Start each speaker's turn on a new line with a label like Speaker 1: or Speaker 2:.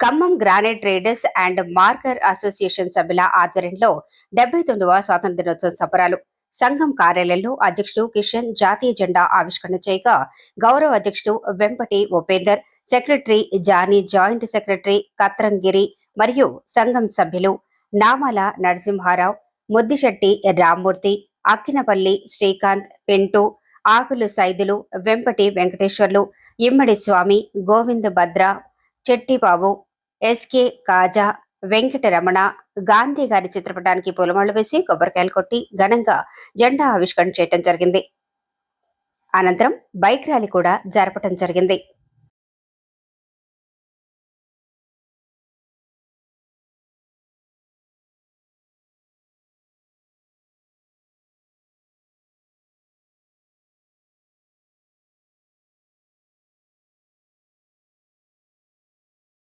Speaker 1: Khammam granite traders and marker association సభ్యుల ఆధ్వర్యంలో డెబ్బై తొమ్మిదవ స్వాతంత్ర దినోత్సవ సంబరాలు సంఘం కార్యాలయంలో అధ్యక్షుడు కిషన్ జాతీయ జెండా ఆవిష్కరణ చేయగా గౌరవ అధ్యక్షుడు Vempati Upender secretary Jani joint secretary Katrangiri మరియు సంఘం సభ్యులు నామాల నరసింహారావు ముద్దిశెట్టి రామ్మూర్తి అక్కినపల్లి శ్రీకాంత్ పెంటు ఆకులు సైదులు వెంపటి వెంకటేశ్వర్లు ఇమ్మడి స్వామి గోవింద భద్ర చెట్టిబాబు ఎస్కే కాజా వెంకటరమణ గాంధీ గారి చిత్రపటానికి పూలమాళ్ళు వేసి కొబ్బరికాయలు కొట్టి ఘనంగా జెండా ఆవిష్కరణ చేయటం జరిగింది. అనంతరం బైక్ ర్యాలీ కూడా జరపటం జరిగింది.